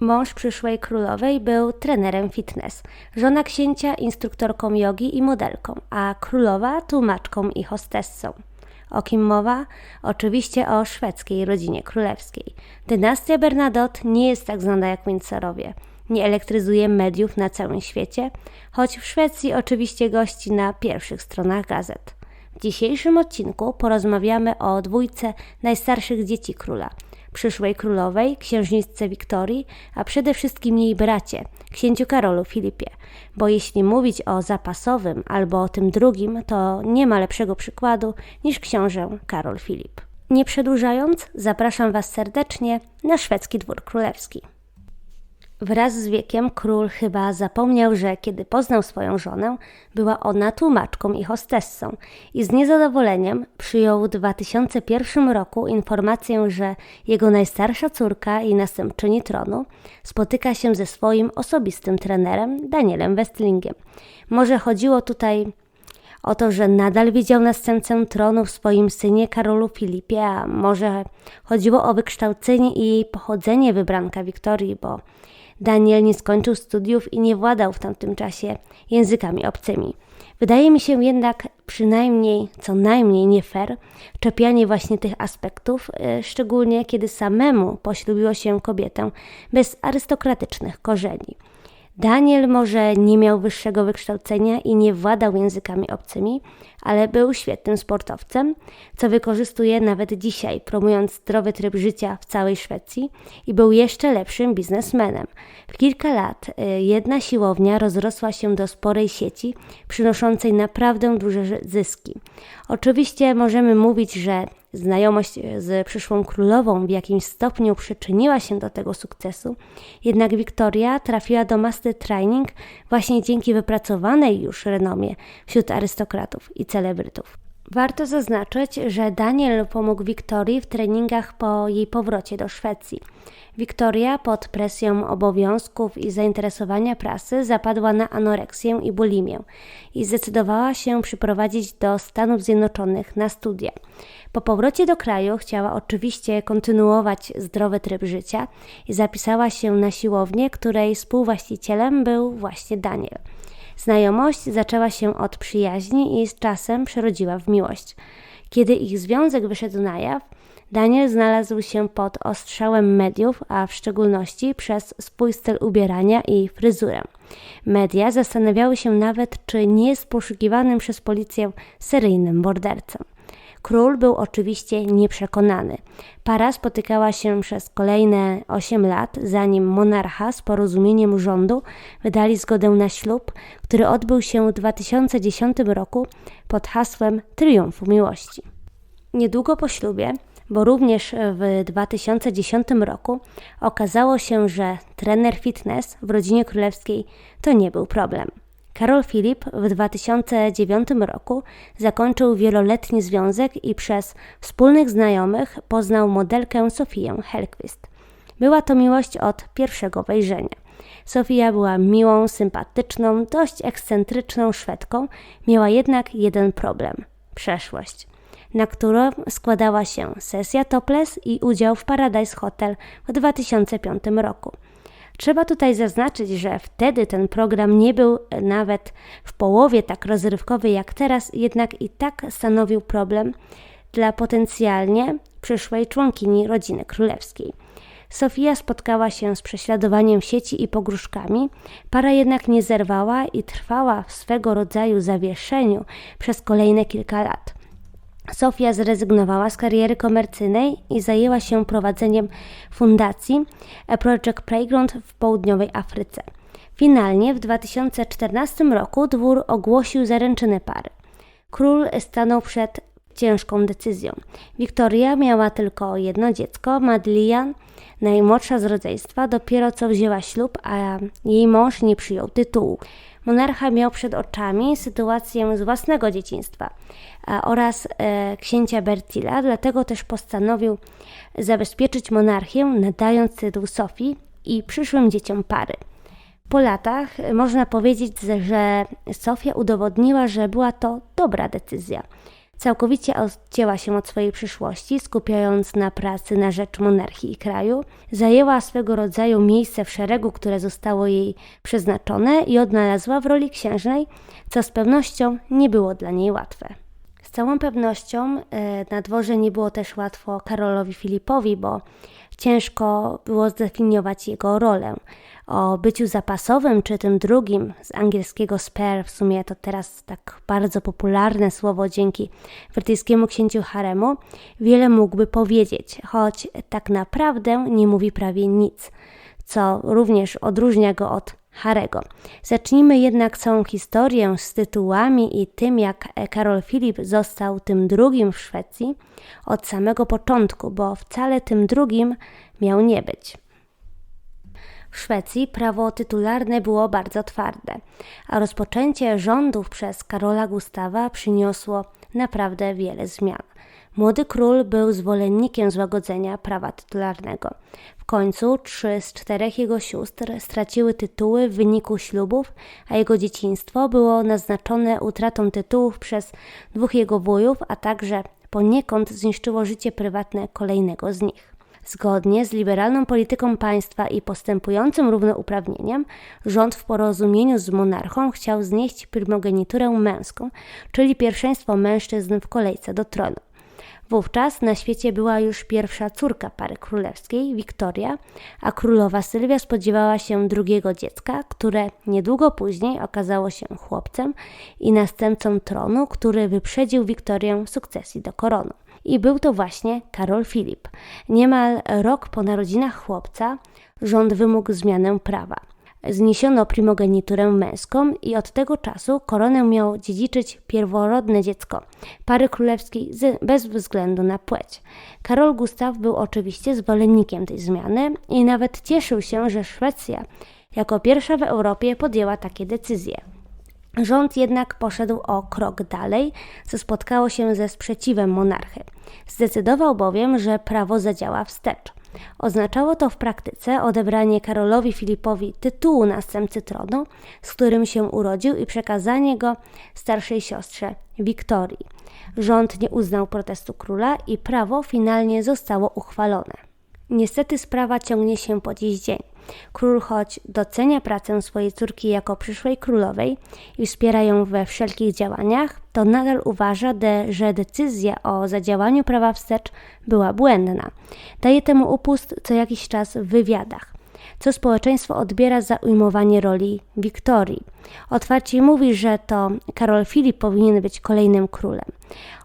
Mąż przyszłej królowej był trenerem fitness, żona księcia instruktorką jogi i modelką, a królowa tłumaczką i hostessą. O kim mowa? Oczywiście o szwedzkiej rodzinie królewskiej. Dynastia Bernadotte nie jest tak znana jak Windsorowie. Nie elektryzuje mediów na całym świecie, choć w Szwecji oczywiście gości na pierwszych stronach gazet. W dzisiejszym odcinku porozmawiamy o dwójce najstarszych dzieci króla – przyszłej królowej, księżniczce Wiktorii, a przede wszystkim jej bracie, księciu Karolu Filipie. Bo jeśli mówić o zapasowym albo o tym drugim, to nie ma lepszego przykładu niż książę Karol Filip. Nie przedłużając, zapraszam Was serdecznie na szwedzki dwór królewski. Wraz z wiekiem król chyba zapomniał, że kiedy poznał swoją żonę, była ona tłumaczką i hostessą i z niezadowoleniem przyjął w 2001 roku informację, że jego najstarsza córka i następczyni tronu spotyka się ze swoim osobistym trenerem Danielem Westlingiem. Może chodziło tutaj o to, że nadal widział następcę tronu w swoim synie Karolu Filipie, a może chodziło o wykształcenie i pochodzenie wybranka Wiktorii, bo Daniel nie skończył studiów i nie władał w tamtym czasie językami obcymi. Wydaje mi się jednak przynajmniej, co najmniej nie fair, czepianie właśnie tych aspektów, e, szczególnie kiedy samemu poślubiło się kobietę bez arystokratycznych korzeni. Daniel może nie miał wyższego wykształcenia i nie władał językami obcymi, ale był świetnym sportowcem, co wykorzystuje nawet dzisiaj, promując zdrowy tryb życia w całej Szwecji i był jeszcze lepszym biznesmenem. W kilka lat y, jedna siłownia rozrosła się do sporej sieci, przynoszącej naprawdę duże zyski. Oczywiście możemy mówić, że Znajomość z przyszłą królową w jakimś stopniu przyczyniła się do tego sukcesu, jednak Wiktoria trafiła do Master Training właśnie dzięki wypracowanej już renomie wśród arystokratów i celebrytów. Warto zaznaczyć, że Daniel pomógł Wiktorii w treningach po jej powrocie do Szwecji. Wiktoria pod presją obowiązków i zainteresowania prasy zapadła na anoreksję i bulimię i zdecydowała się przyprowadzić do Stanów Zjednoczonych na studia. Po powrocie do kraju chciała oczywiście kontynuować zdrowy tryb życia i zapisała się na siłownię, której współwłaścicielem był właśnie Daniel. Znajomość zaczęła się od przyjaźni i z czasem przerodziła w miłość. Kiedy ich związek wyszedł na jaw, Daniel znalazł się pod ostrzałem mediów, a w szczególności przez swój styl ubierania i fryzurę. Media zastanawiały się nawet, czy nie jest poszukiwanym przez policję seryjnym mordercą. Król był oczywiście nieprzekonany. Para spotykała się przez kolejne 8 lat, zanim monarcha z porozumieniem rządu wydali zgodę na ślub, który odbył się w 2010 roku pod hasłem Triumfu Miłości. Niedługo po ślubie, bo również w 2010 roku okazało się, że trener fitness w rodzinie królewskiej to nie był problem. Karol Filip w 2009 roku zakończył wieloletni związek i przez wspólnych znajomych poznał modelkę Sofię Helqvist. Była to miłość od pierwszego wejrzenia. Sofia była miłą, sympatyczną, dość ekscentryczną Szwedką, miała jednak jeden problem przeszłość, na którą składała się sesja topless i udział w Paradise Hotel w 2005 roku. Trzeba tutaj zaznaczyć, że wtedy ten program nie był nawet w połowie tak rozrywkowy jak teraz, jednak i tak stanowił problem dla potencjalnie przyszłej członkini rodziny królewskiej. Sofia spotkała się z prześladowaniem sieci i pogróżkami, para jednak nie zerwała i trwała w swego rodzaju zawieszeniu przez kolejne kilka lat. Sofia zrezygnowała z kariery komercyjnej i zajęła się prowadzeniem fundacji Project Playground w południowej Afryce. Finalnie w 2014 roku dwór ogłosił zaręczyny pary. Król stanął przed ciężką decyzją. Wiktoria miała tylko jedno dziecko, Madlian, najmłodsza z rodzeństwa, dopiero co wzięła ślub, a jej mąż nie przyjął tytułu. Monarcha miał przed oczami sytuację z własnego dzieciństwa oraz e, księcia Bertila, dlatego też postanowił zabezpieczyć monarchię, nadając tytuł Sofii i przyszłym dzieciom pary. Po latach można powiedzieć, że Sofia udowodniła, że była to dobra decyzja. Całkowicie odcięła się od swojej przyszłości, skupiając na pracy na rzecz monarchii i kraju. Zajęła swego rodzaju miejsce w szeregu, które zostało jej przeznaczone i odnalazła w roli księżnej, co z pewnością nie było dla niej łatwe. Z całą pewnością e, na dworze nie było też łatwo Karolowi Filipowi, bo ciężko było zdefiniować jego rolę. O byciu zapasowym, czy tym drugim, z angielskiego spare, w sumie to teraz tak bardzo popularne słowo dzięki brytyjskiemu księciu haremu, wiele mógłby powiedzieć, choć tak naprawdę nie mówi prawie nic, co również odróżnia go od Harego. Zacznijmy jednak całą historię z tytułami i tym, jak Karol Filip został tym drugim w Szwecji od samego początku, bo wcale tym drugim miał nie być. W Szwecji prawo tytularne było bardzo twarde, a rozpoczęcie rządów przez Karola Gustawa przyniosło naprawdę wiele zmian. Młody król był zwolennikiem złagodzenia prawa tytularnego. W końcu trzy z czterech jego sióstr straciły tytuły w wyniku ślubów, a jego dzieciństwo było naznaczone utratą tytułów przez dwóch jego wujów, a także poniekąd zniszczyło życie prywatne kolejnego z nich. Zgodnie z liberalną polityką państwa i postępującym równouprawnieniem, rząd w porozumieniu z monarchą chciał znieść primogeniturę męską, czyli pierwszeństwo mężczyzn w kolejce do tronu. Wówczas na świecie była już pierwsza córka pary królewskiej, Wiktoria, a królowa Sylwia spodziewała się drugiego dziecka, które niedługo później okazało się chłopcem i następcą tronu, który wyprzedził Wiktorię sukcesji do koronu. I był to właśnie Karol Filip. Niemal rok po narodzinach chłopca rząd wymógł zmianę prawa. Zniesiono primogeniturę męską i od tego czasu koronę miało dziedziczyć pierworodne dziecko pary królewskiej bez względu na płeć. Karol Gustaw był oczywiście zwolennikiem tej zmiany i nawet cieszył się, że Szwecja jako pierwsza w Europie podjęła takie decyzje. Rząd jednak poszedł o krok dalej, co spotkało się ze sprzeciwem monarchy. Zdecydował bowiem, że prawo zadziała wstecz. Oznaczało to w praktyce odebranie Karolowi Filipowi tytułu następcy tronu, z którym się urodził i przekazanie go starszej siostrze Wiktorii. Rząd nie uznał protestu króla i prawo finalnie zostało uchwalone. Niestety sprawa ciągnie się po dziś dzień. Król, choć docenia pracę swojej córki jako przyszłej królowej i wspiera ją we wszelkich działaniach, to nadal uważa, że decyzja o zadziałaniu prawa wstecz była błędna. Daje temu upust co jakiś czas w wywiadach co społeczeństwo odbiera za ujmowanie roli Wiktorii. Otwarcie mówi, że to Karol Filip powinien być kolejnym królem.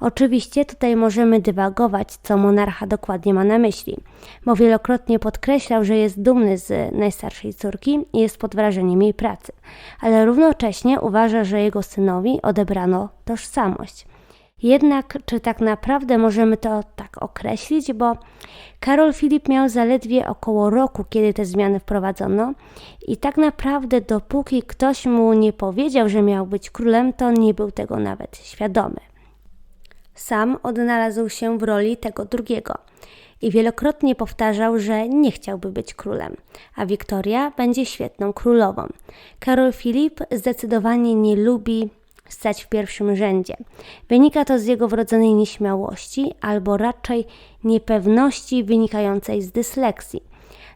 Oczywiście tutaj możemy dywagować, co monarcha dokładnie ma na myśli, bo wielokrotnie podkreślał, że jest dumny z najstarszej córki i jest pod wrażeniem jej pracy, ale równocześnie uważa, że jego synowi odebrano tożsamość. Jednak czy tak naprawdę możemy to tak określić, bo Karol Filip miał zaledwie około roku, kiedy te zmiany wprowadzono i tak naprawdę dopóki ktoś mu nie powiedział, że miał być królem, to nie był tego nawet świadomy. Sam odnalazł się w roli tego drugiego i wielokrotnie powtarzał, że nie chciałby być królem, a Wiktoria będzie świetną królową. Karol Filip zdecydowanie nie lubi stać w pierwszym rzędzie. Wynika to z jego wrodzonej nieśmiałości albo raczej niepewności wynikającej z dysleksji.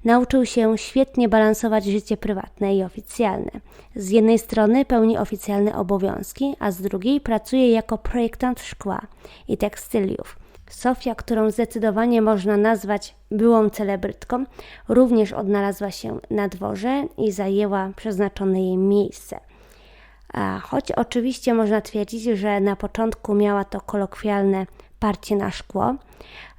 Nauczył się świetnie balansować życie prywatne i oficjalne. Z jednej strony pełni oficjalne obowiązki, a z drugiej pracuje jako projektant szkła i tekstyliów. Sofia, którą zdecydowanie można nazwać byłą celebrytką, również odnalazła się na dworze i zajęła przeznaczone jej miejsce. Choć oczywiście można twierdzić, że na początku miała to kolokwialne parcie na szkło,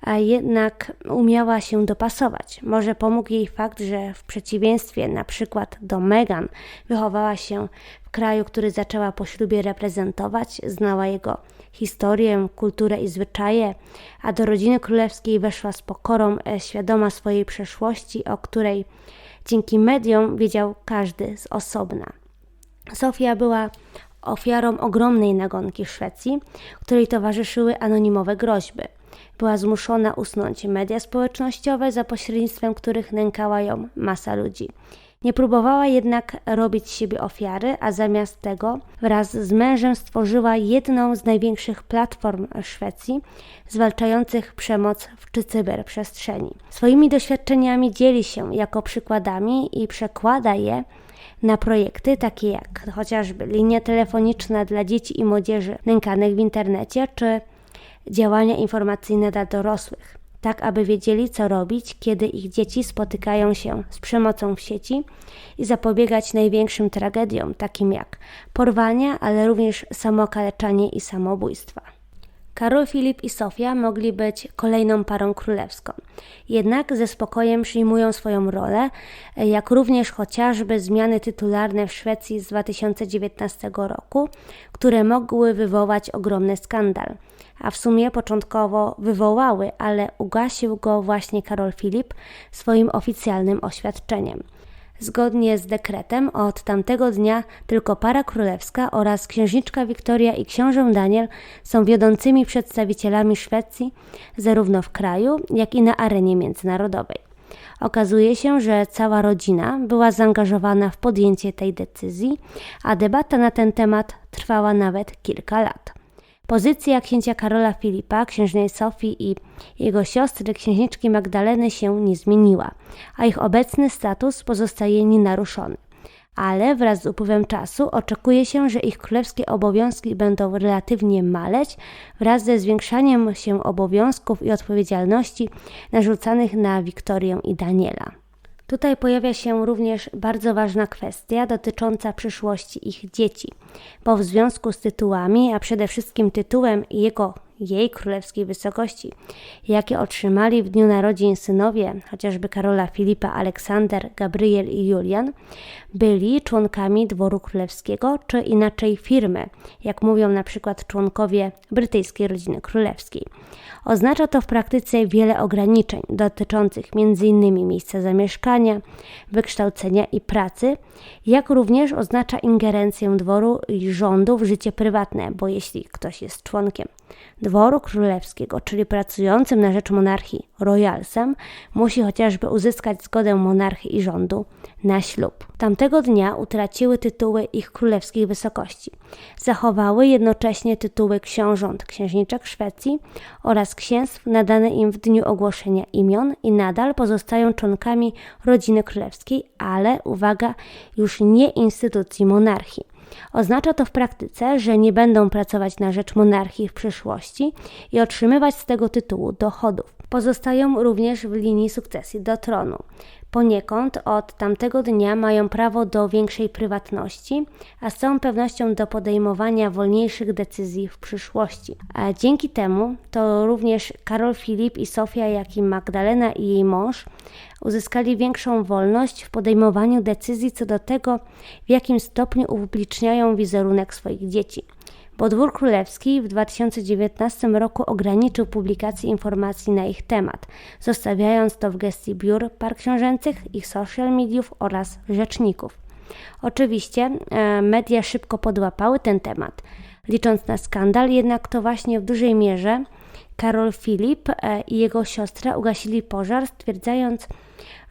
a jednak umiała się dopasować. Może pomógł jej fakt, że w przeciwieństwie na przykład do Meghan wychowała się w kraju, który zaczęła po ślubie reprezentować, znała jego historię, kulturę i zwyczaje, a do rodziny królewskiej weszła z pokorą, e, świadoma swojej przeszłości, o której dzięki mediom wiedział każdy z osobna. Sofia była ofiarą ogromnej nagonki w Szwecji, której towarzyszyły anonimowe groźby. Była zmuszona usunąć media społecznościowe, za pośrednictwem których nękała ją masa ludzi. Nie próbowała jednak robić siebie ofiary, a zamiast tego wraz z mężem stworzyła jedną z największych platform Szwecji zwalczających przemoc w cyberprzestrzeni. Swoimi doświadczeniami dzieli się jako przykładami i przekłada je na projekty takie jak chociażby linia telefoniczna dla dzieci i młodzieży nękanych w internecie, czy działania informacyjne dla dorosłych, tak aby wiedzieli, co robić, kiedy ich dzieci spotykają się z przemocą w sieci i zapobiegać największym tragediom, takim jak porwania, ale również samokaleczanie i samobójstwa. Karol Filip i Sofia mogli być kolejną parą królewską. Jednak ze spokojem przyjmują swoją rolę, jak również chociażby zmiany tytularne w Szwecji z 2019 roku, które mogły wywołać ogromny skandal. A w sumie początkowo wywołały, ale ugasił go właśnie Karol Filip swoim oficjalnym oświadczeniem. Zgodnie z dekretem od tamtego dnia tylko para królewska oraz księżniczka Wiktoria i książę Daniel są wiodącymi przedstawicielami Szwecji zarówno w kraju, jak i na arenie międzynarodowej. Okazuje się, że cała rodzina była zaangażowana w podjęcie tej decyzji, a debata na ten temat trwała nawet kilka lat. Pozycja księcia Karola Filipa, księżnej Sofii i jego siostry księżniczki Magdaleny się nie zmieniła, a ich obecny status pozostaje nienaruszony. Ale wraz z upływem czasu oczekuje się, że ich królewskie obowiązki będą relatywnie maleć wraz ze zwiększaniem się obowiązków i odpowiedzialności narzucanych na Wiktorię i Daniela. Tutaj pojawia się również bardzo ważna kwestia dotycząca przyszłości ich dzieci, bo w związku z tytułami, a przede wszystkim tytułem jego jej królewskiej wysokości, jakie otrzymali w dniu narodzin synowie, chociażby Karola Filipa, Aleksander, Gabriel i Julian, byli członkami dworu królewskiego, czy inaczej firmy, jak mówią na przykład członkowie brytyjskiej rodziny królewskiej. Oznacza to w praktyce wiele ograniczeń dotyczących m.in. miejsca zamieszkania, wykształcenia i pracy, jak również oznacza ingerencję dworu i rządu w życie prywatne, bo jeśli ktoś jest członkiem dworu królewskiego, czyli pracującym na rzecz monarchii royalsem, musi chociażby uzyskać zgodę monarchy i rządu na ślub. Tamtego dnia utraciły tytuły ich królewskich wysokości. Zachowały jednocześnie tytuły książąt księżniczek Szwecji oraz księstw nadane im w dniu ogłoszenia imion i nadal pozostają członkami rodziny królewskiej, ale uwaga, już nie instytucji monarchii. Oznacza to w praktyce, że nie będą pracować na rzecz monarchii w przyszłości i otrzymywać z tego tytułu dochodów. Pozostają również w linii sukcesji do tronu. Poniekąd od tamtego dnia mają prawo do większej prywatności, a z całą pewnością do podejmowania wolniejszych decyzji w przyszłości. A dzięki temu to również Karol Filip i Sofia, jak i Magdalena i jej mąż uzyskali większą wolność w podejmowaniu decyzji co do tego, w jakim stopniu upubliczniają wizerunek swoich dzieci bo Dwór Królewski w 2019 roku ograniczył publikację informacji na ich temat, zostawiając to w gestii biur par książęcych, ich social mediów oraz rzeczników. Oczywiście e, media szybko podłapały ten temat, licząc na skandal, jednak to właśnie w dużej mierze Karol Filip e, i jego siostra ugasili pożar, stwierdzając,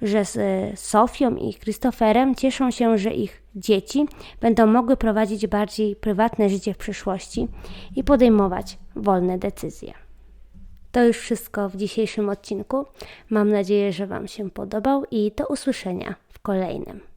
że z e, Sofią i Christopherem cieszą się, że ich dzieci będą mogły prowadzić bardziej prywatne życie w przyszłości i podejmować wolne decyzje. To już wszystko w dzisiejszym odcinku. Mam nadzieję, że Wam się podobał i do usłyszenia w kolejnym.